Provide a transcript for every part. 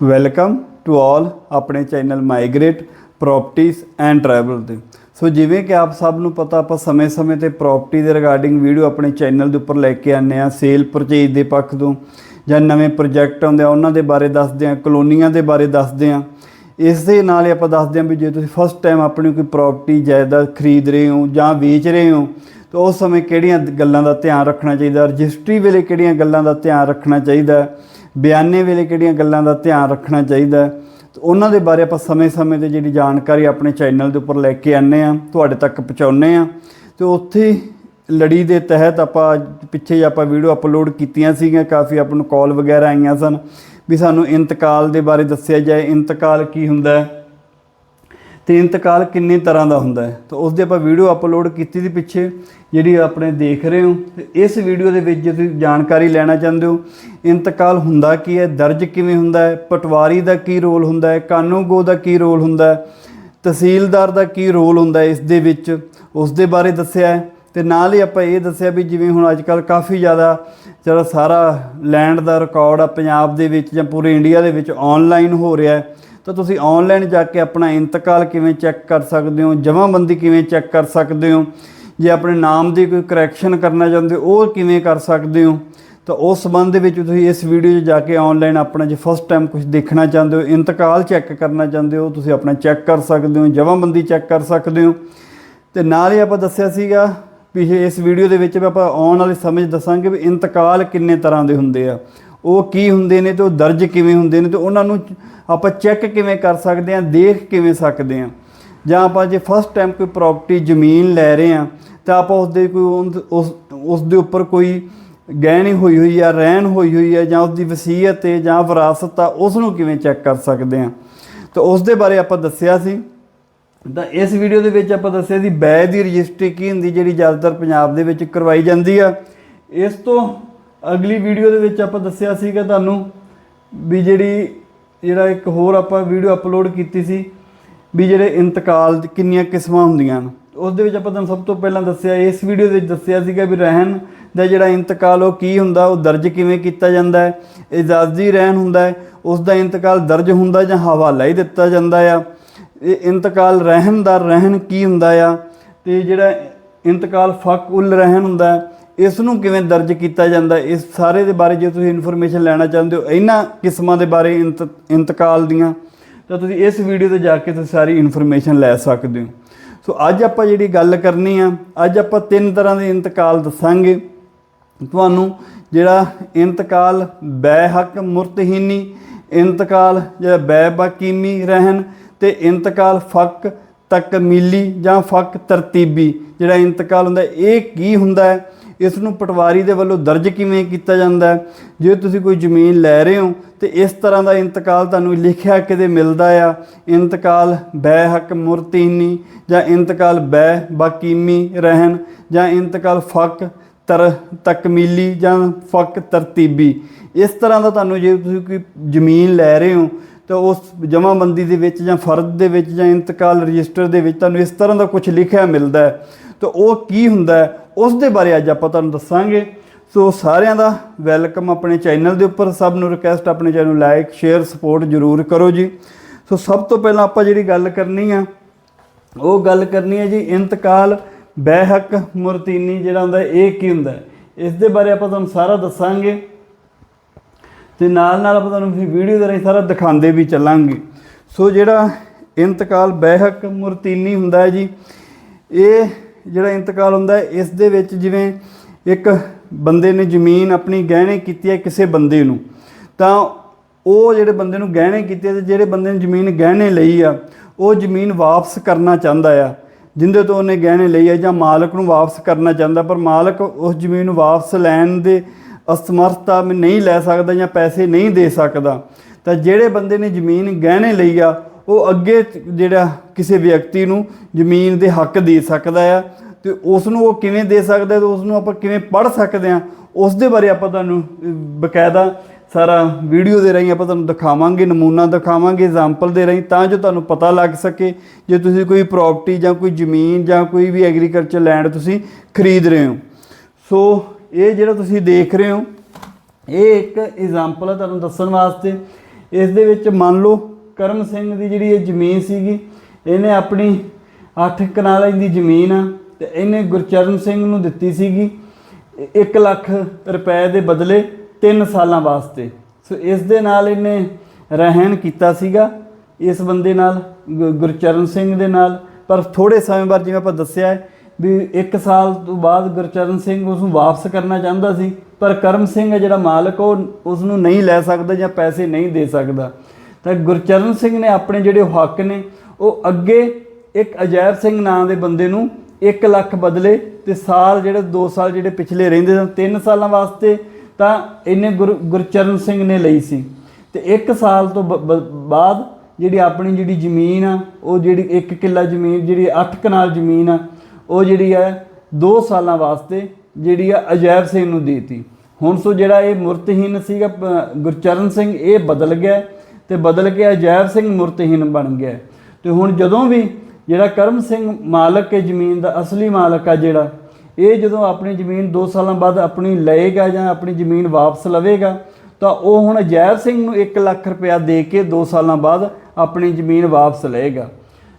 Welcome to all ਆਪਣੇ channel migrate ਪ੍ਰਾਪਰਟੀਆਂ and travel ਦੇ ਸੋ ਜਿਵੇਂ ਕਿ ਆਪ ਸਭ ਨੂੰ ਪਤਾ, ਆਪਾਂ ਸਮੇਂ-ਸਮੇਂ ਤੇ ਪ੍ਰਾਪਰਟੀ ਦੇ ਰਿਗਾਰਡਿੰਗ ਵੀਡੀਓ ਆਪਣੇ ਚੈਨਲ ਦੇ ਉੱਪਰ ਲੈ ਕੇ ਆਉਂਦੇ ਆ ਸੇਲ ਪਰਚੇਜ ਦੇ ਪੱਖ ਤੋਂ ਜਾਂ ਨਵੇਂ ਪ੍ਰੋਜੈਕਟ ਆਉਂਦੇ ਆ, ਉਹਨਾਂ ਦੇ ਬਾਰੇ ਦੱਸਦੇ ਆ ਕਲੋਨੀਆਂ ਦੇ ਬਾਰੇ ਦੱਸਦੇ ਆ ਇਸ ਦੇ ਨਾਲ ਹੀ ਆਪਾਂ ਦੱਸਦੇ ਆ ਵੀ ਜੇ ਤੁਸੀਂ ਫਸਟ ਟਾਈਮ ਆਪਣੀ ਕੋਈ ਪ੍ਰਾਪਰਟੀ, ਜਾਇਦਾਦ ਖਰੀਦ ਰਹੇ ਹੋ ਜਾਂ ਵੇਚ ਰਹੇ ਹੋ, ਤਾਂ ਉਸ ਸਮੇਂ ਕਿਹੜੀਆਂ ਗੱਲਾਂ ਦਾ ਧਿਆਨ ਰੱਖਣਾ ਚਾਹੀਦਾ, ਰਜਿਸਟਰੀ ਵੇਲੇ ਕਿਹੜੀਆਂ ਗੱਲਾਂ ਦਾ ਧਿਆਨ ਰੱਖਣਾ ਚਾਹੀਦਾ ਬਿਆਨੇ ਵੇਲੇ ਕਿਹੜੀਆਂ ਗੱਲਾਂ ਦਾ ਧਿਆਨ ਰੱਖਣਾ ਚਾਹੀਦਾ ਤੇ ਉਹਨਾਂ ਦੇ ਬਾਰੇ ਆਪਾਂ ਸਮੇਂ-ਸਮੇਂ ਤੇ ਜਿਹੜੀ ਜਾਣਕਾਰੀ ਆਪਣੇ ਚੈਨਲ ਦੇ ਉੱਪਰ ਲੈ ਕੇ ਆਨੇ ਆ ਤੁਹਾਡੇ ਤੱਕ ਪਹੁੰਚਾਉਂਦੇ ਆ ਤੇ ਉੱਥੇ ਲੜੀ ਦੇ ਤਹਿਤ ਆਪਾਂ ਪਿੱਛੇ ਜੇ ਆਪਾਂ ਵੀਡੀਓ ਅਪਲੋਡ ਕੀਤੀਆਂ ਸੀਗੀਆਂ, ਕਾਫੀ ਆਪਾਂ ਨੂੰ ਕਾਲ ਵਗੈਰਾ ਆਈਆਂ ਸਨ। ਵੀ ਸਾਨੂੰ ਇੰਤਕਾਲ ਦੇ ਬਾਰੇ ਦੱਸਿਆ ਜਾਏ, ਇੰਤਕਾਲ ਕੀ ਹੁੰਦਾ ਹੈ? ਤੇ ਇੰਤਕਾਲ ਕਿੰਨੇ ਤਰ੍ਹਾਂ ਦਾ ਹੁੰਦਾ ਹੈ? ਤਾਂ ਉਸ ਦੇ ਆਪਾਂ ਵੀਡੀਓ ਅਪਲੋਡ ਕੀਤੀ ਦੀ ਪਿੱਛੇ, ਜਿਹੜੀ ਆਪਣੇ ਦੇਖ ਰਹੇ ਹੋ। ਤੇ ਇਸ ਵੀਡੀਓ ਦੇ ਵਿੱਚ ਜੇ ਤੁਸੀਂ ਜਾਣਕਾਰੀ ਲੈਣਾ ਚਾਹੁੰਦੇ ਹੋ, ਇੰਤਕਾਲ ਹੁੰਦਾ ਕੀ ਹੈ? ਦਰਜ ਕਿਵੇਂ ਹੁੰਦਾ ਹੈ? ਪਟਵਾਰੀ ਦਾ ਕੀ ਰੋਲ ਹੁੰਦਾ ਹੈ? ਕਾਨੂੰਗੋ ਦਾ ਕੀ ਰੋਲ ਹੁੰਦਾ ਹੈ? ਤਹਿਸੀਲਦਾਰ ਦਾ ਕੀ ਰੋਲ ਹੁੰਦਾ ਹੈ ਇਸ ਦੇ ਵਿੱਚ? ਉਸ ਦੇ ਬਾਰੇ ਦੱਸਿਆ ਹੈ। ਤੇ ਨਾਲ ਹੀ ਆਪਾਂ ਇਹ ਦੱਸਿਆ ਵੀ ਜਿਵੇਂ ਹੁਣ ਅੱਜ ਕੱਲ ਕਾਫੀ ਜ਼ਿਆਦਾ, ਜਿਹੜਾ ਸਾਰਾ ਲੈਂਡ ਦਾ ਰਿਕਾਰਡ ਆ ਪੰਜਾਬ ਦੇ ਵਿੱਚ ਜਾਂ ਪੂਰੇ ਇੰਡੀਆ ਦੇ ਵਿੱਚ ਆਨਲਾਈਨ ਹੋ ਰਿਹਾ ਹੈ। ਤਾਂ ਤੁਸੀਂ ਆਨਲਾਈਨ ਜਾ ਕੇ ਆਪਣਾ ਇੰਤਕਾਲ ਕਿਵੇਂ ਚੈੱਕ ਕਰ ਸਕਦੇ ਹੋ? ਜਮ੍ਹਾਂਬੰਦੀ ਕਿਵੇਂ ਚੈੱਕ ਕਰ ਸਕਦੇ ਹੋ? ਜੇ ਆਪਣੇ ਨਾਮ ਦੀ ਕੋਈ ਕਰੈਕਸ਼ਨ ਕਰਨਾ ਚਾਹੁੰਦੇ ਹੋ, ਉਹ ਕਿਵੇਂ ਕਰ ਸਕਦੇ ਹੋ? ਤਾਂ ਉਸ ਸੰਬੰਧ ਦੇ ਵਿੱਚ ਤੁਸੀਂ ਇਸ ਵੀਡੀਓ 'ਚ ਜਾ ਕੇ ਆਨਲਾਈਨ ਆਪਣਾ ਜੇ ਫਸਟ ਟਾਈਮ ਕੁਝ ਦੇਖਣਾ ਚਾਹੁੰਦੇ ਹੋ, ਇੰਤਕਾਲ ਚੈੱਕ ਕਰਨਾ ਚਾਹੁੰਦੇ ਹੋ, ਤੁਸੀਂ ਆਪਣਾ ਚੈੱਕ ਕਰ ਸਕਦੇ ਹੋ ਜਮ੍ਹਾਂਬੰਦੀ ਚੈੱਕ ਕਰ ਸਕਦੇ ਹੋ। ਤੇ ਨਾਲ ਹੀ ਆਪਾਂ ਦੱਸਿਆ ਸੀਗਾ ਵੀ ਇਸ ਵੀਡੀਓ ਦੇ ਵਿੱਚ ਵੀ ਆਪਾਂ ਆਉਣ ਵਾਲੇ ਸਮੇਂ 'ਚ ਦੱਸਾਂਗੇ ਵੀ ਇੰਤਕਾਲ ਕਿੰਨੇ ਤਰ੍ਹਾਂ ਦੇ ਹੁੰਦੇ ਆ। ਉਹ ਕੀ ਹੁੰਦੇ ਨੇ ਤੇ ਉਹ ਦਰਜ ਕਿਵੇਂ ਹੁੰਦੇ ਨੇ ਤੇ ਉਹਨਾਂ ਨੂੰ ਆਪਾਂ ਚੈੱਕ ਕਿਵੇਂ ਕਰ ਸਕਦੇ ਆ ਦੇਖ ਕਿਵੇਂ ਸਕਦੇ ਆ ਜਾਂ ਆਪਾਂ ਜੇ ਫਸਟ ਟਾਈਮ ਕੋਈ ਪ੍ਰਾਪਰਟੀ ਜ਼ਮੀਨ ਲੈ ਰਹੇ ਆ ਤਾਂ ਆਪਾਂ ਉਸ ਦੇ ਕੋਈ ਉਸ ਉਸ ਦੇ ਉੱਪਰ ਕੋਈ ਗਹਿਣੀ ਹੋਈ ਹੋਈ ਆ ਰਹਿਣ ਹੋਈ ਹੋਈ ਆ ਜਾਂ ਉਸ ਦੀ ਵਸੀਅਤ ਹੈ ਜਾਂ ਵਿਰਾਸਤ ਆ ਉਸ ਨੂੰ ਕਿਵੇਂ ਚੈੱਕ ਕਰ ਸਕਦੇ ਆ ਤਾਂ ਉਸ ਦੇ ਬਾਰੇ ਆਪਾਂ ਦੱਸਿਆ ਸੀ। ਤਾਂ ਇਸ ਵੀਡੀਓ ਦੇ ਵਿੱਚ ਆਪਾਂ ਦੱਸਿਆ ਸੀ ਬੈ ਦੀ ਰਜਿਸਟਰੀ ਕੀ ਹੁੰਦੀ, ਜਿਹੜੀ ਜ਼ਿਆਦਾਤਰ ਪੰਜਾਬ ਦੇ ਵਿੱਚ ਕਰਵਾਈ ਜਾਂਦੀ ਆ। ਇਸ ਤੋਂ ਅਗਲੀ ਵੀਡੀਓ ਦੇ ਵਿੱਚ ਆਪਾਂ ਦੱਸਿਆ ਸੀਗਾ ਤੁਹਾਨੂੰ ਵੀ ਜਿਹੜੀ, ਜਿਹੜਾ ਇੱਕ ਹੋਰ ਆਪਾਂ ਵੀਡੀਓ ਅਪਲੋਡ ਕੀਤੀ ਸੀ ਵੀ ਜਿਹੜੇ ਇੰਤਕਾਲ ਕਿੰਨੀਆਂ ਕਿਸਮਾਂ ਹੁੰਦੀਆਂ ਹਨ। ਉਸ ਦੇ ਵਿੱਚ ਆਪਾਂ ਤੁਹਾਨੂੰ ਸਭ ਤੋਂ ਪਹਿਲਾਂ ਦੱਸਿਆ, ਇਸ ਵੀਡੀਓ ਦੇ ਵਿੱਚ ਦੱਸਿਆ ਸੀਗਾ ਵੀ ਰਹਿਣ ਦਾ ਜਿਹੜਾ ਇੰਤਕਾਲ ਉਹ ਕੀ ਹੁੰਦਾ, ਉਹ ਦਰਜ ਕਿਵੇਂ ਕੀਤਾ ਜਾਂਦਾ ਹੈ ਇਜਾਜ਼ਤੀ ਰਹਿਣ ਹੁੰਦਾ ਹੈ, ਉਸ ਦਾ ਇੰਤਕਾਲ ਦਰਜ ਹੁੰਦਾ ਜਾਂ ਹਵਾਲਾ ਹੀ ਦਿੱਤਾ ਜਾਂਦਾ ਆ, ਇਹ ਇੰਤਕਾਲ ਰਹਿਣ ਦਾ ਰਹਿਣ ਕੀ ਹੁੰਦਾ ਆ, ਤੇ ਜਿਹੜਾ ਇੰਤਕਾਲ ਫਕ ਉਲ ਰਹਿਣ ਹੁੰਦਾ ਇਸ ਨੂੰ ਕਿਵੇਂ ਦਰਜ ਕੀਤਾ ਜਾਂਦਾ, ਇਸ ਸਾਰੇ ਦੇ ਬਾਰੇ ਜੇ ਤੁਸੀਂ ਇਨਫੋਰਮੇਸ਼ਨ ਲੈਣਾ ਚਾਹੁੰਦੇ ਹੋ, ਇਹਨਾਂ ਕਿਸਮਾਂ ਦੇ ਬਾਰੇ ਇੰਤ- ਇੰਤਕਾਲ ਦੀਆਂ, ਤਾਂ ਤੁਸੀਂ ਇਸ ਵੀਡੀਓ ਤੇ ਜਾ ਕੇ ਤੁਸੀਂ ਸਾਰੀ ਇਨਫੋਰਮੇਸ਼ਨ ਲੈ ਸਕਦੇ ਹੋ। ਸੋ ਅੱਜ ਆਪਾਂ ਜਿਹੜੀ ਗੱਲ ਕਰਨੀ ਆ, ਅੱਜ ਆਪਾਂ ਤਿੰਨ ਤਰ੍ਹਾਂ ਦੇ ਇੰਤਕਾਲ ਦੱਸਾਂਗੇ। ਤੁਹਾਨੂੰ ਜਿਹੜਾ ਇੰਤਕਾਲ ਬੈਹੱਕ, ਮੁਰਤਹੀਨੀ, ਇੰਤਕਾਲ ਜਿਹੜਾ ਬੈਬਾਕੀਮੀ ਰਹਿਣ ਤੇ ਇੰਤਕਾਲ ਫਕ, ਤਕਮੀਲੀ ਜਾਂ ਫਕ ਤਰਤੀਬੀ, ਜਿਹੜਾ ਇੰਤਕਾਲ ਹੁੰਦਾ, ਇਹ ਕੀ ਹੁੰਦਾ ਹੈ? ਇਸ ਨੂੰ ਪਟਵਾਰੀ ਦੇ ਵੱਲੋਂ ਦਰਜ ਕਿਵੇਂ ਕੀਤਾ ਜਾਂਦਾ ਹੈ? ਜੇ ਤੁਸੀਂ ਕੋਈ ਜ਼ਮੀਨ ਲੈ ਰਹੇ ਹੋ, ਤੇ ਇਸ ਤਰ੍ਹਾਂ ਦਾ ਇੰਤਕਾਲ ਤੁਹਾਨੂੰ ਲਿਖਿਆ ਕਿਤੇ ਮਿਲਦਾ ਆ? ਇੰਤਕਾਲ ਬੈ ਹੱਕ ਮੁਰਤੀਨੀ ਜਾਂ ਇੰਤਕਾਲ ਬੈ ਬਾਕੀਮੀ ਰਹਿਣ, ਜਾਂ ਇੰਤਕਾਲ ਫਕ ਤਰ ਤਕਮੀਲੀ, ਜਾਂ ਫਕ ਤਰਤੀਬੀ? ਇਸ ਤਰ੍ਹਾਂ ਦਾ ਤੁਹਾਨੂੰ ਜੇ ਤੁਸੀਂ ਕੋਈ ਜ਼ਮੀਨ ਲੈ ਰਹੇ ਹੋ, ਤਾਂ ਉਸ ਜਮ੍ਹਾਂਬੰਦੀ ਦੇ ਵਿੱਚ, ਜਾਂ ਫਰਦ ਦੇ ਵਿੱਚ, ਜਾਂ ਇੰਤਕਾਲ ਰਜਿਸਟਰ ਦੇ ਵਿੱਚ ਤੁਹਾਨੂੰ ਇਸ ਤਰ੍ਹਾਂ ਦਾ ਕੁਝ ਲਿਖਿਆ ਮਿਲਦਾ ਹੈ। ਤਾਂ ਉਹ ਕੀ ਹੁੰਦਾ ਉਸ ਦੇ ਬਾਰੇ ਅੱਜ ਆਪਾਂ ਤੁਹਾਨੂੰ ਦੱਸਾਂਗੇ। ਸੋ ਸਾਰਿਆਂ ਦਾ ਵੈਲਕਮ ਆਪਣੇ ਚੈਨਲ ਦੇ ਉੱਪਰ। ਸਭ ਨੂੰ ਰਿਕਵੈਸਟ ਆਪਣੇ ਚੈਨਲ ਨੂੰ ਲਾਈਕ ਸ਼ੇਅਰ ਸਪੋਰਟ ਜ਼ਰੂਰ ਕਰੋ ਜੀ। ਸੋ ਸਭ ਤੋਂ ਪਹਿਲਾਂ ਆਪਾਂ ਜਿਹੜੀ ਗੱਲ ਕਰਨੀ ਆ, ਉਹ ਗੱਲ ਕਰਨੀ ਹੈ ਜੀ ਇੰਤਕਾਲ ਬੈਹਕ ਮੁਰਤੀਨੀ ਜਿਹੜਾ ਹੁੰਦਾ, ਇਹ ਕੀ ਹੁੰਦਾ? ਇਸ ਦੇ ਬਾਰੇ ਆਪਾਂ ਤੁਹਾਨੂੰ ਸਾਰਾ ਦੱਸਾਂਗੇ। ਤੇ ਨਾਲ ਨਾਲ ਆਪਾਂ ਤੁਹਾਨੂੰ ਫਿਰ ਵੀਡੀਓ ਦੇ ਰਾਹੀਂ ਸਾਰਾ ਦਿਖਾਉਂਦੇ ਵੀ ਚੱਲਾਂਗੇ। ਸੋ ਜਿਹੜਾ ਇੰਤਕਾਲ ਬੈਹਕ ਮੁਰਤੀਨੀ ਹੁੰਦਾ ਹੈ ਜੀ, ਇਹ ਜਿਹੜਾ ਇੰਤਕਾਲ ਹੁੰਦਾ ਹੈ, ਇਸ ਦੇ ਵਿੱਚ ਜਿਵੇਂ ਇੱਕ ਬੰਦੇ ਨੇ ਜ਼ਮੀਨ ਆਪਣੀ ਗਹਿਣੇ ਕੀਤੀ ਹੈ ਕਿਸੇ ਬੰਦੇ ਨੂੰ, ਤਾਂ ਉਹ ਜਿਹੜੇ ਬੰਦੇ ਨੂੰ ਗਹਿਣੇ ਕੀਤੇ ਹੈ ਤੇ ਜਿਹੜੇ ਬੰਦੇ ਨੇ ਜ਼ਮੀਨ ਗਹਿਣੇ ਲਈ ਆ, ਉਹ ਜ਼ਮੀਨ ਵਾਪਸ ਕਰਨਾ ਚਾਹੁੰਦਾ ਆ। ਜਿੰਦੇ ਤੋਂ ਉਹਨੇ ਗਹਿਣੇ ਲਈ ਆ ਜਾਂ ਮਾਲਕ ਨੂੰ ਵਾਪਸ ਕਰਨਾ ਚਾਹੁੰਦਾ, ਪਰ ਮਾਲਕ ਉਸ ਜ਼ਮੀਨ ਨੂੰ ਵਾਪਸ ਲੈਣ ਦੇ ਅਸਮਰਥਤਾ ਵਿੱਚ ਨਹੀਂ ਲੈ ਸਕਦਾ ਜਾਂ ਪੈਸੇ ਨਹੀਂ ਦੇ ਸਕਦਾ। ਤਾਂ ਜਿਹੜੇ ਬੰਦੇ ਨੇ ਜ਼ਮੀਨ ਗਹਿਣੇ ਲਈ ਆ ਉਹ ਅੱਗੇ ਜਿਹੜਾ ਕਿਸੇ ਵਿਅਕਤੀ ਨੂੰ ਜ਼ਮੀਨ ਦੇ ਹੱਕ ਦੇ ਸਕਦਾ ਆ ਤੇ ਉਸ ਨੂੰ ਉਹ ਕਿਵੇਂ ਦੇ ਸਕਦਾ ਤੇ ਉਸ ਨੂੰ ਆਪਾਂ ਕਿਵੇਂ ਪੜ੍ਹ ਸਕਦੇ ਆ ਉਸ ਦੇ ਬਾਰੇ ਆਪਾਂ ਤੁਹਾਨੂੰ ਬਕਾਇਦਾ ਸਾਰਾ ਵੀਡੀਓ ਦੇ ਰਾਹੀਂ ਆਪਾਂ ਤੁਹਾਨੂੰ ਦਿਖਾਵਾਂਗੇ, ਨਮੂਨਾ ਦਿਖਾਵਾਂਗੇ ਐਗਜ਼ਾਮਪਲ ਦੇ ਰਾਹੀਂ, ਤਾਂ ਜੋ ਤੁਹਾਨੂੰ ਪਤਾ ਲੱਗ ਸਕੇ ਜੇ ਤੁਸੀਂ ਕੋਈ ਪ੍ਰਾਪਰਟੀ ਜਾਂ ਕੋਈ ਜ਼ਮੀਨ ਜਾਂ ਕੋਈ ਵੀ ਐਗਰੀਕਲਚਰ ਲੈਂਡ ਤੁਸੀਂ ਖਰੀਦ ਰਹੇ ਹੋ। ਸੋ ਇਹ ਜਿਹੜਾ ਤੁਸੀਂ ਦੇਖ ਰਹੇ ਹੋ, ਇਹ ਇੱਕ ਐਗਜ਼ਾਮਪਲ ਹੈ ਤੁਹਾਨੂੰ ਦੱਸਣ ਵਾਸਤੇ। ਇਸ ਦੇ ਵਿੱਚ ਮੰਨ ਲਓ ਕਰਮ ਸਿੰਘ ਦੀ ਜਿਹੜੀ ਇਹ ਜ਼ਮੀਨ ਸੀਗੀ, ਇਹਨੇ ਆਪਣੀ 8 ਕਨਾਲਾਂ ਦੀ ਜ਼ਮੀਨ ਆ ਤੇ ਇਹਨੇ ਗੁਰਚਰਨ ਸਿੰਘ ਨੂੰ ਦਿੱਤੀ ਸੀਗੀ 1 ਲੱਖ ਰੁਪਏ ਦੇ ਬਦਲੇ 3 ਸਾਲਾਂ ਵਾਸਤੇ। ਸੋ ਇਸ ਦੇ ਨਾਲ ਇਹਨੇ ਰਹਿਣ ਕੀਤਾ ਸੀਗਾ, ਇਸ ਬੰਦੇ ਨਾਲ ਗੁਰਚਰਨ ਸਿੰਘ ਦੇ ਨਾਲ। ਪਰ ਥੋੜੇ ਸਮੇਂ ਬਾਅਦ ਜਿਵੇਂ ਆਪਾਂ ਦੱਸਿਆ ਹੈ ਵੀ 1 ਸਾਲ ਤੋਂ ਬਾਅਦ ਗੁਰਚਰਨ ਸਿੰਘ ਉਸ ਨੂੰ ਵਾਪਸ ਕਰਨਾ ਚਾਹੁੰਦਾ ਸੀ, ਪਰ ਕਰਮ ਸਿੰਘ ਹੈ ਜਿਹੜਾ ਮਾਲਕ, ਉਹ ਉਸ ਨੂੰ ਨਹੀਂ ਲੈ ਸਕਦਾ ਜਾਂ ਪੈਸੇ ਨਹੀਂ ਦੇ ਸਕਦਾ। ਤਾਂ ਗੁਰਚਰਨ ਸਿੰਘ ਨੇ ਆਪਣੇ ਜਿਹੜੇ ਹੱਕ ਨੇ, ਉਹ ਅੱਗੇ ਇੱਕ ਅਜੈਬ ਸਿੰਘ ਨਾਂ ਦੇ ਬੰਦੇ ਨੂੰ 1 ਲੱਖ ਬਦਲੇ ਤੇ ਸਾਲ ਜਿਹੜੇ 2 ਸਾਲ ਜਿਹੜੇ ਪਿਛਲੇ ਰਹਿੰਦੇ ਸਨ 3 ਸਾਲਾਂ ਵਾਸਤੇ ਤਾਂ ਇਹਨੇ ਗੁਰ- ਗੁਰਚਰਨ ਸਿੰਘ ਨੇ ਲਈ ਸੀ। ਤੇ 1 ਸਾਲ ਤੋਂ ਬ- ਬ- ਬਾਅਦ ਜਿਹੜੀ ਆਪਣੀ ਜਿਹੜੀ ਜ਼ਮੀਨ ਆ, ਉਹ ਜਿਹੜੀ 1 ਕਿੱਲਾ ਜ਼ਮੀਨ, ਜਿਹੜੀ 8 ਕਨਾਲ ਜ਼ਮੀਨ ਆ, ਉਹ ਜਿਹੜੀ ਹੈ 2 ਸਾਲਾਂ ਵਾਸਤੇ ਜਿਹੜੀ ਆ ਅਜੈਬ ਸਿੰਘ ਨੂੰ ਦੇਤੀ। ਹੁਣ ਸੋ ਜਿਹੜਾ ਇਹ ਮੁਰਤਹੀਨ ਸੀਗਾ ਗੁਰਚਰਨ ਸਿੰਘ, ਇਹ ਬਦਲ ਗਿਆ। ਤੇ ਬਦਲ ਕੇ ਅਜੈਬ ਸਿੰਘ ਮੂਰਤਹੀਨ ਬਣ ਗਿਆ। ਤੇ ਹੁਣ ਜਦੋਂ ਵੀ ਜਿਹੜਾ ਕਰਮ ਸਿੰਘ ਮਾਲਕ ਹੈ ਜ਼ਮੀਨ ਦਾ ਅਸਲੀ ਮਾਲਕ ਆ ਜਿਹੜਾ, ਇਹ ਜਦੋਂ ਆਪਣੀ ਜ਼ਮੀਨ 2 ਸਾਲਾਂ ਬਾਅਦ ਆਪਣੀ ਲਏਗਾ ਜਾਂ ਆਪਣੀ ਜ਼ਮੀਨ ਵਾਪਸ ਲਵੇਗਾ, ਤਾਂ ਉਹ ਹੁਣ ਅਜੈਬ ਸਿੰਘ ਨੂੰ 1 ਲੱਖ ਰੁਪਇਆ ਦੇ ਕੇ 2 ਸਾਲਾਂ ਬਾਅਦ ਆਪਣੀ ਜ਼ਮੀਨ ਵਾਪਸ ਲਏਗਾ।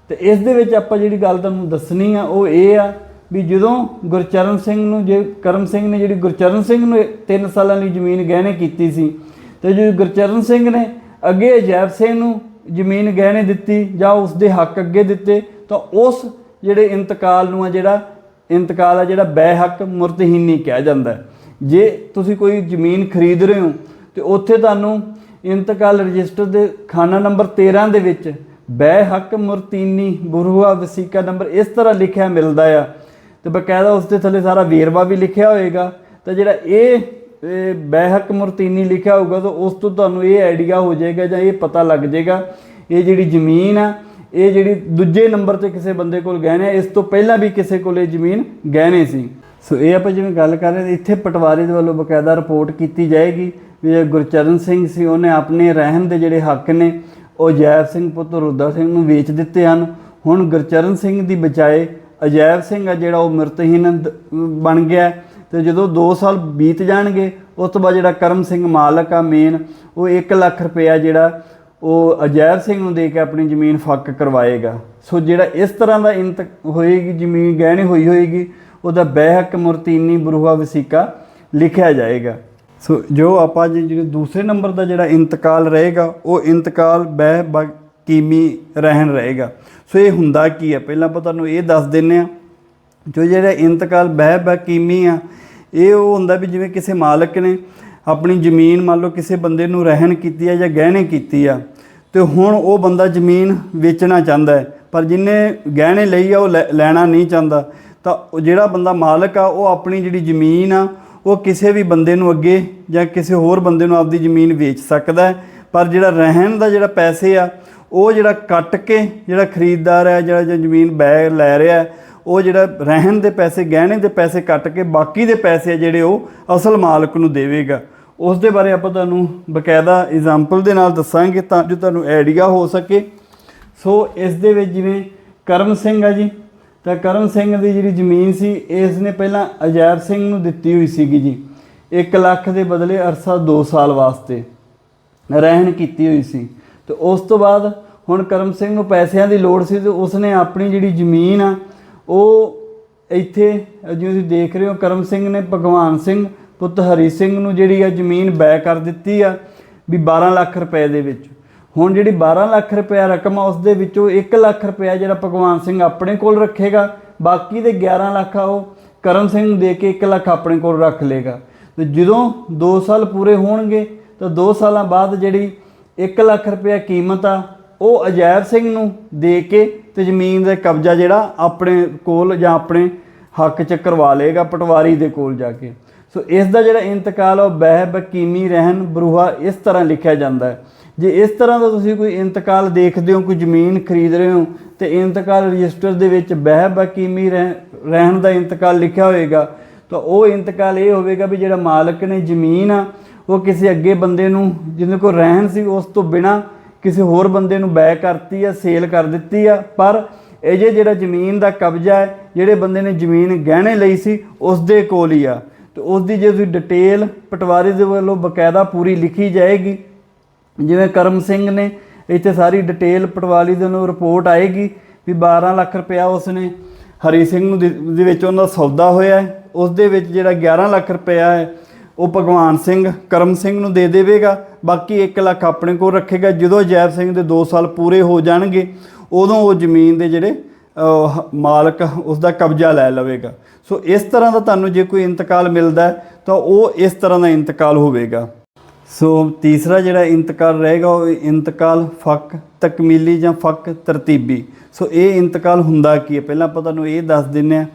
ਤੇ ਇਸ ਦੇ ਵਿੱਚ ਆਪਾਂ ਜਿਹੜੀ ਗੱਲ ਤੁਹਾਨੂੰ ਦੱਸਣੀ ਆ, ਉਹ ਇਹ ਆ ਵੀ ਜਦੋਂ ਗੁਰਚਰਨ ਸਿੰਘ ਨੂੰ ਜੇ ਕਰਮ ਸਿੰਘ ਨੇ ਜਿਹੜੀ ਗੁਰਚਰਨ ਸਿੰਘ ਨੂੰ 3 ਸਾਲਾਂ ਲਈ ਜ਼ਮੀਨ ਗਹਿਣੇ ਕੀਤੀ ਸੀ, ਤੇ ਜੇ ਗੁਰਚਰਨ ਸਿੰਘ ਨੇ ਅੱਗੇ ਅਜੈਬ ਸਿੰਘ ਨੂੰ ਜ਼ਮੀਨ ਗਹਿਣੇ ਦਿੱਤੀ ਜਾਂ ਉਸ ਦੇ ਹੱਕ ਅੱਗੇ ਦਿੱਤੇ, ਤਾਂ ਉਸ ਜਿਹੜੇ ਇੰਤਕਾਲ ਨੂੰ ਆ ਜਿਹੜਾ, ਇੰਤਕਾਲ ਆ ਜਿਹੜਾ ਬੈਹੱਕ ਮੁਰਤਹੀਨੀ ਕਿਹਾ ਜਾਂਦਾ ਜੇ ਤੁਸੀਂ ਕੋਈ ਜ਼ਮੀਨ ਖਰੀਦ ਰਹੇ ਹੋ, ਤੇ ਉੱਥੇ ਤੁਹਾਨੂੰ ਇੰਤਕਾਲ ਰਜਿਸਟਰ ਦੇ ਖਾਨਾ ਨੰਬਰ 13 ਦੇ ਵਿੱਚ ਬੈਹੱਕ ਮੁਰਤੀਨੀ ਬੁਰੂਆ ਵਸੀਕਾ ਨੰਬਰ ਇਸ ਤਰ੍ਹਾਂ ਲਿਖਿਆ ਮਿਲਦਾ ਆ। ਤੇ ਬਕਾਇਦਾ ਉਸ ਦੇ ਥੱਲੇ ਸਾਰਾ ਵੇਰਵਾ ਵੀ ਲਿਖਿਆ ਹੋਏਗਾ। ਤਾਂ ਜਿਹੜਾ ਇਹ ਇਹ ਬਹਿਕ ਮੁਰਤੀਨੀ ਲਿਖਿਆ ਹੋਊਗਾ ਤਾਂ ਉਸ ਤੋਂ ਤੁਹਾਨੂੰ ਇਹ ਆਈਡੀਆ ਹੋ ਜਾਏਗਾ ਜਾਂ ਇਹ ਪਤਾ ਲੱਗ ਜਾਏਗਾ। ਇਹ ਜਿਹੜੀ ਜ਼ਮੀਨ ਆ ਇਹ ਜਿਹੜੀ ਦੂਜੇ ਨੰਬਰ ਤੇ ਕਿਸੇ ਬੰਦੇ ਕੋਲ ਗਹਿਣੇ ਆ, ਇਸ ਤੋਂ ਪਹਿਲਾਂ ਵੀ ਕਿਸੇ ਕੋਲ ਇਹ ਜ਼ਮੀਨ ਗਹਿਣੇ ਸੀ। ਸੋ ਇਹ ਆਪਾਂ ਜਿਵੇਂ ਗੱਲ ਕਰ ਰਹੇ ਹਾਂ ਇੱਥੇ ਪਟਵਾਰੀ ਦੇ ਵੱਲੋਂ ਬਕਾਇਦਾ ਰਿਪੋਰਟ ਕੀਤੀ ਜਾਏਗੀ ਵੀ ਇਹ ਗੁਰਚਰਨ ਸਿੰਘ ਸੀ ਉਹਨੇ ਆਪਣੇ ਰਹਿਣ ਦੇ ਜਿਹੜੇ ਹੱਕ ਨੇ ਉਹ ਜੈਬ ਸਿੰਘ ਪੁੱਤ ਰੁੱਦਾ ਸਿੰਘ ਨੂੰ ਵੇਚ ਦਿੱਤੇ ਹਨ। ਹੁਣ ਗੁਰਚਰਨ ਸਿੰਘ ਦੀ ਬਜਾਏ ਅਜੈਬ ਸਿੰਘ ਆ ਜਿਹੜਾ ਉਹ ਮਰਤਹੀਨ ਦ- ਬਣ ਗਿਆ। ਤੇ ਜਦੋਂ 2 ਸਾਲ ਬੀਤ ਜਾਣਗੇ, ਉਸ ਤੋਂ ਬਾਅਦ ਜਿਹੜਾ ਕਰਮ ਸਿੰਘ ਮਾਲਕ ਆ ਮੇਨ ਉਹ 1 ਲੱਖ ਰੁਪਇਆ ਜਿਹੜਾ ਉਹ ਅਜੈਬ ਸਿੰਘ ਨੂੰ ਦੇ ਕੇ ਆਪਣੀ ਜ਼ਮੀਨ ਫੱਕ ਕਰਵਾਏਗਾ। ਸੋ ਜਿਹੜਾ ਇਸ ਤਰ੍ਹਾਂ ਦਾ ਇੰਤ ਹੋਏਗੀ, ਜ਼ਮੀਨ ਗਹਿਣੇ ਹੋਈ ਹੋਏਗੀ, ਉਹਦਾ ਬਹਿਕ ਮੁਰਤੀਨੀ ਬਰੂਹਾ ਵਸੀਕਾ ਲਿਖਿਆ ਜਾਏਗਾ। ਸੋ ਜੋ ਆਪਾਂ ਜੀ ਜਿਹੜੇ ਦੂਸਰੇ ਨੰਬਰ ਦਾ ਜਿਹੜਾ ਇੰਤਕਾਲ ਰਹੇਗਾ, ਉਹ ਇੰਤਕਾਲ ਬਹਿ ਬਕੀਮੀ ਰਹਿਣ ਰਹੇਗਾ। ਸੋ ਇਹ ਹੁੰਦਾ ਕੀ ਹੈ ਪਹਿਲਾਂ ਆਪਾਂ ਤੁਹਾਨੂੰ ਇਹ ਦੱਸ ਦਿੰਨੇ ਆ ਜੋ ਜਿਹੜਾ ਇੰਤਕਾਲ ਬਹਿ ਬਕੀਮੀ ਆ, ਇਹ ਉਹ ਹੁੰਦਾ ਵੀ ਜਿਵੇਂ ਕਿਸੇ ਮਾਲਕ ਨੇ ਆਪਣੀ ਜ਼ਮੀਨ ਮੰਨ ਲਓ ਕਿਸੇ ਬੰਦੇ ਨੂੰ ਰਹਿਣ ਕੀਤੀ ਆ ਜਾਂ ਗਹਿਣੇ ਕੀਤੀ ਆ, ਤੇ ਹੁਣ ਉਹ ਬੰਦਾ ਜ਼ਮੀਨ ਵੇਚਣਾ ਚਾਹੁੰਦਾ ਹੈ, ਪਰ ਜਿਨੇ ਗਹਿਣੇ ਲਈ ਆ ਉਹ ਲੈ- ਲੈਣਾ ਨਹੀਂ ਚਾਹੁੰਦਾ, ਤਾਂ ਜਿਹੜਾ ਬੰਦਾ ਮਾਲਕ ਆ, ਉਹ ਆਪਣੀ ਜਿਹੜੀ ਜ਼ਮੀਨ ਆ, ਉਹ ਕਿਸੇ ਵੀ ਬੰਦੇ ਨੂੰ ਅੱਗੇ ਜਾਂ ਕਿਸੇ ਹੋਰ ਬੰਦੇ ਨੂੰ ਆਪਦੀ ਜ਼ਮੀਨ ਵੇਚ ਸਕਦਾ ਹੈ, ਪਰ ਜਿਹੜਾ ਰਹਿਣ ਦਾ ਜਿਹੜਾ ਪੈਸੇ ਆ, ਉਹ ਜਿਹੜਾ ਕੱਟ ਕੇ ਜਿਹੜਾ ਖਰੀਦਦਾਰ ਹੈ ਜਿਹੜਾ ਜੋ ਜ਼ਮੀਨ ਬੈ, ਲੈ ਰਿਹਾ ਉਹ ਜਿਹੜਾ ਰਹਿਣ ਦੇ ਪੈਸੇ, ਗਹਿਣੇ ਦੇ ਪੈਸੇ ਕੱਟ ਕੇ ਬਾਕੀ ਦੇ ਪੈਸੇ ਆ ਜਿਹੜੇ ਉਹ ਅਸਲ ਮਾਲਕ ਨੂੰ ਦੇਵੇਗਾ। ਉਸ ਦੇ ਬਾਰੇ ਆਪਾਂ ਤੁਹਾਨੂੰ ਬਕਾਇਦਾ ਐਗਜ਼ਾਮਪਲ ਦੇ ਨਾਲ ਦੱਸਾਂਗੇ ਤਾਂ ਜੋ ਤੁਹਾਨੂੰ ਆਈਡੀਆ ਹੋ ਸਕੇ। ਸੋ ਇਸ ਦੇ ਵਿੱਚ ਜਿਵੇਂ ਕਰਮ ਸਿੰਘ ਆ ਜੀ, ਤਾਂ ਕਰਮ ਸਿੰਘ ਦੀ ਜਿਹੜੀ ਜ਼ਮੀਨ ਸੀ, ਇਸ ਨੇ ਪਹਿਲਾਂ ਅਜੈਬ ਸਿੰਘ ਨੂੰ ਦਿੱਤੀ ਹੋਈ ਸੀਗੀ ਜੀ। 1 ਲੱਖ ਦੇ ਬਦਲੇ ਅਰਸਾ 2 ਸਾਲ ਵਾਸਤੇ ਰਹਿਣ ਕੀਤੀ ਹੋਈ ਸੀ। ਤੇ ਉਸ ਤੋਂ ਬਾਅਦ ਹੁਣ ਕਰਮ ਸਿੰਘ ਨੂੰ ਪੈਸਿਆਂ ਦੀ ਲੋੜ ਸੀ ਤੇ ਉਸਨੇ ਆਪਣੀ ਜਿਹੜੀ ਜ਼ਮੀਨ ਆ ਉਹ ਇੱਥੇ, ਜਿਵੇਂ ਤੁਸੀਂ ਦੇਖ ਰਹੇ ਹੋ, ਕਰਮ ਸਿੰਘ ਨੇ ਭਗਵਾਨ ਸਿੰਘ, ਪੁੱਤ ਹਰੀ ਸਿੰਘ ਨੂੰ ਜਿਹੜੀ ਆ ਜ਼ਮੀਨ ਬੈ ਕਰ ਦਿੱਤੀ ਆ ਵੀ 12 ਲੱਖ ਰੁਪਏ ਦੇ ਵਿੱਚ। ਹੁਣ ਜਿਹੜੀ 12 ਲੱਖ ਰੁਪਏ ਰਕਮ ਆ ਉਸ ਦੇ ਵਿੱਚੋਂ 1 ਲੱਖ ਰੁਪਏ ਜਿਹੜਾ ਭਗਵਾਨ ਸਿੰਘ ਆਪਣੇ ਕੋਲ ਰੱਖੇਗਾ, ਬਾਕੀ ਦੇ 11 ਲੱਖ ਆ ਉਹ ਕਰਮ ਸਿੰਘ ਨੂੰ ਦੇ ਕੇ 1 ਲੱਖ ਆਪਣੇ ਕੋਲ ਰੱਖ ਲੇਗਾ ਤੇ ਜਦੋਂ 2 ਸਾਲ ਪੂਰੇ ਹੋਣਗੇ, ਤਾਂ 2 ਸਾਲਾਂ ਬਾਅਦ ਜਿਹੜੀ 1 ਲੱਖ ਰੁਪਏ ਕੀਮਤ ਆ ਉਹ ਅਜੈਬ ਸਿੰਘ ਨੂੰ ਦੇ ਕੇ ਤੇ ਜ਼ਮੀਨ ਦਾ ਕਬਜ਼ਾ ਜਿਹੜਾ ਆਪਣੇ ਕੋਲ ਜਾਂ ਆਪਣੇ ਹੱਕ ਚ ਕਰਵਾ ਲਏਗਾ ਪਟਵਾਰੀ ਦੇ ਕੋਲ ਜਾ ਕੇ। ਸੋ ਇਸ ਦਾ ਜਿਹੜਾ ਇੰਤਕਾਲ ਆ, ਉਹ ਬਹਿ ਬਕੀਮੀ ਰਹਿਣ ਬਰੂਹਾ ਇਸ ਤਰ੍ਹਾਂ ਲਿਖਿਆ ਜਾਂਦਾ ਹੈ। ਜੇ ਇਸ ਤਰ੍ਹਾਂ ਦਾ ਤੁਸੀਂ ਕੋਈ ਇੰਤਕਾਲ ਦੇਖਦੇ ਹੋ, ਕੋਈ ਜ਼ਮੀਨ ਖਰੀਦ ਰਹੇ ਹੋ, ਤੇ ਇੰਤਕਾਲ ਰਜਿਸਟਰ ਦੇ ਵਿੱਚ ਬਹਿ ਬਕੀਮੀ ਰਹਿ- ਰਹਿਣ ਦਾ ਇੰਤਕਾਲ ਲਿਖਿਆ ਹੋਏਗਾ, ਤਾਂ ਉਹ ਇੰਤਕਾਲ ਇਹ ਹੋਵੇਗਾ ਵੀ ਜਿਹੜਾ ਮਾਲਕ ਨੇ ਜ਼ਮੀਨ ਆ, ਉਹ ਕਿਸੇ ਅੱਗੇ ਬੰਦੇ ਨੂੰ, ਜਿਹਦੇ ਕੋਲ ਰਹਿਣ ਸੀ ਉਸ ਤੋਂ ਬਿਨਾ ਕਿਸੇ ਹੋਰ ਬੰਦੇ ਨੂੰ ਬੈ ਕਰਤੀ ਆ, ਸੇਲ ਕਰ ਦਿੱਤੀ ਆ, ਪਰ ਇਹ ਜੇ ਜਿਹੜਾ ਜ਼ਮੀਨ ਦਾ ਕਬਜ਼ਾ ਹੈ, ਜਿਹੜੇ ਬੰਦੇ ਨੇ ਜ਼ਮੀਨ ਗਹਿਣੇ ਲਈ ਸੀ ਉਸ ਦੇ ਕੋਲ ਹੀ ਆ। ਤੇ ਉਸ ਦੀ ਜੇ ਤੁਸੀਂ ਡਿਟੇਲ ਪਟਵਾਰੀ ਦੇ ਵੱਲੋਂ ਬਕਾਇਦਾ ਪੂਰੀ ਲਿਖੀ ਜਾਏਗੀ, ਜਿਵੇਂ ਕਰਮ ਸਿੰਘ ਨੇ ਇੱਥੇ ਸਾਰੀ ਡਿਟੇਲ ਪਟਵਾਰੀ ਦੇ ਨੂੰ ਰਿਪੋਰਟ ਆਏਗੀ ਵੀ 12 ਲੱਖ ਰੁਪਇਆ ਉਸਨੇ ਹਰੀ ਸਿੰਘ ਨੂੰ ਦੇ ਦੇ ਵਿੱਚ ਉਹਨਾਂ ਦਾ ਸੌਦਾ ਹੋਇਆ ਹੈ। ਉਸ ਦੇ ਵਿੱਚ ਜਿਹੜਾ 11 ਲੱਖ ਰੁਪਇਆ ਹੈ ਉਹ ਭਗਵਾਨ ਸਿੰਘ, ਕਰਮ ਸਿੰਘ ਨੂੰ ਦੇ ਦੇਵੇਗਾ। ਬਾਕੀ 1 ਲੱਖ ਆਪਣੇ ਕੋਲ ਰੱਖੇਗਾ। ਜਦੋਂ ਜੈਬ ਸਿੰਘ ਦੇ 2 ਸਾਲ ਪੂਰੇ ਹੋ ਜਾਣਗੇ, ਉਦੋਂ ਉਹ ਜ਼ਮੀਨ ਦੇ ਜਿਹੜੇ ਮਾਲਕ ਉਸ ਦਾ ਕਬਜ਼ਾ ਲੈ ਲਵੇਗਾ। ਸੋ ਇਸ ਤਰ੍ਹਾਂ ਦਾ ਤੁਹਾਨੂੰ ਜੇ ਕੋਈ ਇੰਤਕਾਲ ਮਿਲਦਾ ਤਾਂ ਉਹ ਇਸ ਤਰ੍ਹਾਂ ਦਾ ਇੰਤਕਾਲ ਹੋਵੇਗਾ। ਸੋ ਤੀਸਰਾ ਜਿਹੜਾ ਇੰਤਕਾਲ ਰਹੇਗਾ, ਉਹ ਇੰਤਕਾਲ ਫੱਕ, ਤਕਮੀਲੀ ਜਾਂ ਫੱਕ, ਤਰਤੀਬੀ। ਸੋ ਇਹ ਇੰਤਕਾਲ ਹੁੰਦਾ ਕੀ ਹੈ? ਪਹਿਲਾਂ ਆਪਾਂ ਤੁਹਾਨੂੰ ਇਹ ਦੱਸ ਦਿੰਨੇ ਆ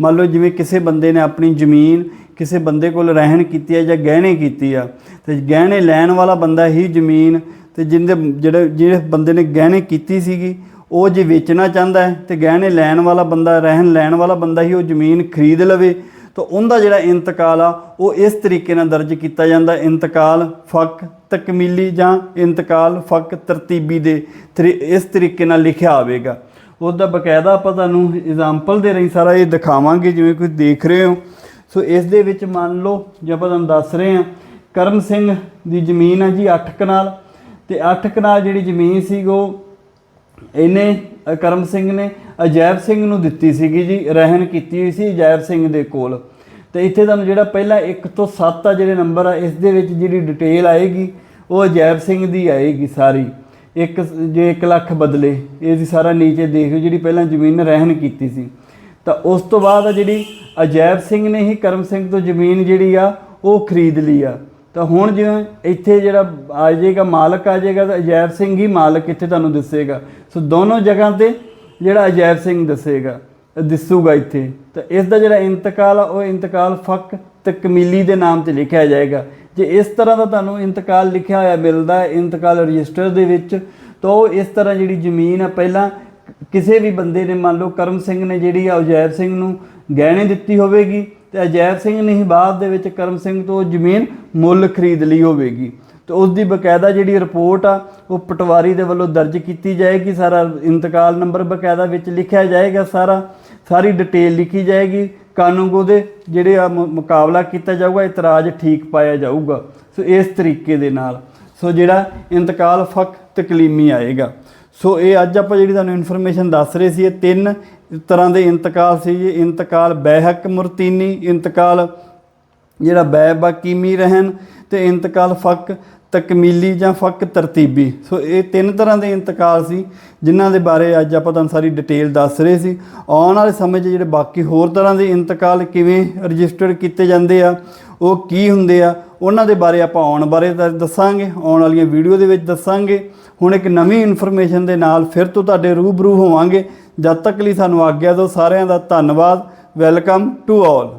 ਮੰਨ ਲਓ ਜਿਵੇਂ ਕਿਸੇ ਬੰਦੇ ਨੇ ਆਪਣੀ ਜ਼ਮੀਨ ਕਿਸੇ ਬੰਦੇ ਕੋਲ ਰਹਿਣ ਕੀਤੀ ਹੈ ਜਾਂ ਗਹਿਣੇ ਕੀਤੀ ਆ, ਤੇ ਗਹਿਣੇ ਲੈਣ ਵਾਲਾ ਬੰਦਾ ਹੀ ਜ਼ਮੀਨ ਤੇ ਜਿੰਦੇ, ਜਿਹੜੇ ਜਿਹੜੇ ਬੰਦੇ ਨੇ ਗਹਿਣੇ ਕੀਤੀ ਸੀਗੀ, ਉਹ ਜੇ ਵੇਚਣਾ ਚਾਹੁੰਦਾ ਹੈ ਤੇ ਗਹਿਣੇ ਲੈਣ ਵਾਲਾ ਬੰਦਾ, ਰਹਿਣ ਲੈਣ ਵਾਲਾ ਬੰਦਾ ਹੀ ਉਹ ਜ਼ਮੀਨ ਖਰੀਦ ਲਵੇ, ਤਾਂ ਉਹਦਾ ਜਿਹੜਾ ਇੰਤਕਾਲ ਆ, ਉਹ ਇਸ ਤਰੀਕੇ ਨਾਲ ਦਰਜ ਕੀਤਾ ਜਾਂਦਾ, ਇੰਤਕਾਲ ਫਕ ਤਕਮੀਲੀ ਜਾਂ ਇੰਤਕਾਲ ਫਕ ਤਰਤੀਬੀ ਦੇ ਤਰੀ- ਇਸ ਤਰੀਕੇ ਨਾਲ ਲਿਖਿਆ ਆਵੇਗਾ ਉਹਦਾ ਬਕਾਇਦਾ ਆਪਾਂ ਤੁਹਾਨੂੰ ਐਗਜ਼ਾਮਪਲ ਦੇ ਰਹੀ ਸਾਰਾ ਇਹ ਦਿਖਾਵਾਂਗੇ, ਜਿਵੇਂ ਕੋਈ ਦੇਖ ਰਹੇ ਹੋ। ਸੋ ਇਸ ਦੇ ਵਿੱਚ ਮੰਨ ਲਓ ਜੇ ਆਪਾਂ ਤੁਹਾਨੂੰ ਦੱਸ ਰਹੇ ਹਾਂ, ਕਰਮ ਸਿੰਘ ਦੀ ਜ਼ਮੀਨ ਹੈ ਜੀ 8 ਕਨਾਲ ਤੇ 8 ਕਨਾਲ ਜਿਹੜੀ ਜ਼ਮੀਨ ਸੀ ਉਹ ਇਹਨੇ ਕਰਮ ਸਿੰਘ ਨੇ ਅਜੈਬ ਸਿੰਘ ਨੂੰ ਦਿੱਤੀ ਸੀਗੀ ਜੀ, ਰਹਿਣ ਕੀਤੀ ਹੋਈ ਸੀ ਅਜੈਬ ਸਿੰਘ ਦੇ ਕੋਲ। ਤੇ ਇੱਥੇ ਤੁਹਾਨੂੰ ਜਿਹੜਾ ਪਹਿਲਾ 1 ਤੋਂ 7 ਆ ਜਿਹੜੇ ਨੰਬਰ ਆ, ਇਸ ਦੇ ਵਿੱਚ ਜਿਹੜੀ ਡਿਟੇਲ ਆਏਗੀ, ਉਹ ਅਜੈਬ ਸਿੰਘ ਦੀ ਆਏਗੀ ਸਾਰੀ। ਇੱਕ ਜੇ 1 ਲੱਖ ਬਦਲੇ ਇਹ ਜੀ ਸਾਰਾ ਨੀਚੇ ਦੇਖੋ ਜਿਹੜੀ ਪਹਿਲਾਂ ਜ਼ਮੀਨ ਰਹਿਣ ਕੀਤੀ ਸੀ। ਤਾਂ ਉਸ ਤੋਂ ਬਾਅਦ ਜਿਹੜੀ ਅਜੈਬ ਸਿੰਘ ਨੇ ਹੀ ਕਰਮ ਸਿੰਘ ਤੋਂ ਜ਼ਮੀਨ ਜਿਹੜੀ ਆ, ਉਹ ਖਰੀਦ ਲਈ ਆ। ਤਾਂ ਹੁਣ ਜਿਵੇਂ ਇੱਥੇ ਜਿਹੜਾ ਆ ਜਾਏਗਾ, ਮਾਲਕ ਆ ਜਾਏਗਾ ਤਾਂ ਅਜੈਬ ਸਿੰਘ ਹੀ ਮਾਲਕ ਇੱਥੇ ਤੁਹਾਨੂੰ ਦੱਸੇਗਾ। ਸੋ ਦੋਨੋਂ ਜਗ੍ਹਾ ਤੇ ਜਿਹੜਾ ਅਜੈਬ ਸਿੰਘ ਦੱਸੇਗਾ, ਦਿਸੂਗਾ ਇੱਥੇ। ਤਾਂ ਇਸ ਦਾ ਜਿਹੜਾ ਇੰਤਕਾਲ ਆ, ਉਹ ਇੰਤਕਾਲ ਫੱਕ ਤਕਮੀਲੀ ਦੇ ਨਾਮ ਤੇ ਲਿਖਿਆ ਜਾਏਗਾ। ਜੇ ਇਸ ਤਰ੍ਹਾਂ ਦਾ ਤੁਹਾਨੂੰ ਇੰਤਕਾਲ ਲਿਖਿਆ ਹੋਇਆ ਮਿਲਦਾ ਹੈ, ਇੰਤਕਾਲ ਰਜਿਸਟਰ ਦੇ ਵਿੱਚ, ਤਾਂ ਉਹ ਇਸ ਤਰ੍ਹਾਂ ਜਿਹੜੀ ਜ਼ਮੀਨ ਆ, ਪਹਿਲਾਂ ਕਿਸੇ ਵੀ ਬੰਦੇ ਨੇ ਮੰਨ ਲਓ ਕਰਮ ਸਿੰਘ ਨੇ ਜਿਹੜੀ ਆ ਅਜੈਬ ਸਿੰਘ ਨੂੰ ਗਹਿਣੇ ਦਿੱਤੀ ਹੋਵੇਗੀ, ਤੇ ਅਜੈਬ ਸਿੰਘ ਨੇ ਹੀ ਬਾਅਦ ਦੇ ਵਿੱਚ ਕਰਮ ਸਿੰਘ ਤੋਂ ਜ਼ਮੀਨ ਮੁੱਲ ਖਰੀਦ ਲਈ ਹੋਵੇਗੀ। ਤੇ ਉਸ ਦੀ ਬਕਾਇਦਾ ਜਿਹੜੀ ਰਿਪੋਰਟ ਆ, ਉਹ ਪਟਵਾਰੀ ਦੇ ਵੱਲੋਂ ਦਰਜ ਕੀਤੀ ਜਾਏਗੀ, ਸਾਰਾ ਇੰਤਕਾਲ ਨੰਬਰ ਬਕਾਇਦਾ ਵਿੱਚ ਲਿਖਿਆ ਜਾਏਗਾ ਸਾਰਾ, ਸਾਰੀ ਡਿਟੇਲ ਲਿਖੀ ਜਾਏਗੀ ਕਾਨੂੰਗੋ ਦੇ ਜਿਹੜੇ ਆ ਮੁਕਾਬਲਾ ਕੀਤਾ ਜਾਊਗਾ, ਇਤਰਾਜ਼ ਠੀਕ ਪਾਇਆ ਜਾਊਗਾ। ਸੋ ਇਸ ਤਰੀਕੇ ਦੇ ਨਾਲ, ਸੋ ਜਿਹੜਾ ਇੰਤਕਾਲ ਫਕ ਤਕਲੀਮੀ ਆਏਗਾ। ਸੋ ਇਹ ਅੱਜ ਆਪਾਂ ਜਿਹੜੀ ਤੁਹਾਨੂੰ ਇਨਫੋਰਮੇਸ਼ਨ ਦੱਸ ਰਹੇ ਸੀ, ਇਹ ਤਿੰਨ ਤਰ੍ਹਾਂ ਦੇ ਇੰਤਕਾਲ ਸੀ ਜੀ। ਇੰਤਕਾਲ ਬੈਹਕ ਮੁਰਤੀਨੀ, ਇੰਤਕਾਲ ਜਿਹੜਾ ਬੈ ਬਾਕੀਮੀ ਰਹਿਣ ਤੇ ਇੰਤਕਾਲ ਫੱਕ ਤਕਮੀਲੀ ਜਾਂ ਫੱਕ ਤਰਤੀਬੀ। ਸੋ ਇਹ ਤਿੰਨ ਤਰ੍ਹਾਂ ਦੇ ਇੰਤਕਾਲ ਸੀ, ਜਿਨ੍ਹਾਂ ਦੇ ਬਾਰੇ ਅੱਜ ਆਪਾਂ ਤੁਹਾਨੂੰ ਸਾਰੀ ਡਿਟੇਲ ਦੱਸ ਰਹੇ ਸੀ। ਆਉਣ ਵਾਲੇ ਸਮੇਂ 'ਚ ਜਿਹੜੇ ਬਾਕੀ ਹੋਰ ਤਰ੍ਹਾਂ ਦੇ ਇੰਤਕਾਲ ਕਿਵੇਂ ਰਜਿਸਟਰਡ ਕੀਤੇ ਜਾਂਦੇ ਆ, ਉਹ ਕੀ ਹੁੰਦੇ ਆ, ਉਹਨਾਂ ਦੇ ਬਾਰੇ ਆਪਾਂ ਆਉਣ ਬਾਰੇ ਦੱਸਾਂਗੇ। ਆਉਣ ਵਾਲੀਆਂ ਵੀਡੀਓ ਦੇ ਵਿੱਚ ਦੱਸਾਂਗੇ। ਹੁਣ ਇੱਕ ਨਵੀਂ ਇਨਫੋਰਮੇਸ਼ਨ ਦੇ ਨਾਲ ਫਿਰ ਤੋਂ ਤੁਹਾਡੇ ਰੂਬਰੂ ਹੋਵਾਂਗੇ। ਜਦ ਤੱਕ ਲਈ ਸਾਨੂੰ ਆਗਿਆ ਦਿਓ ਸਾਰਿਆਂ ਦਾ ਧੰਨਵਾਦ। Welcome to all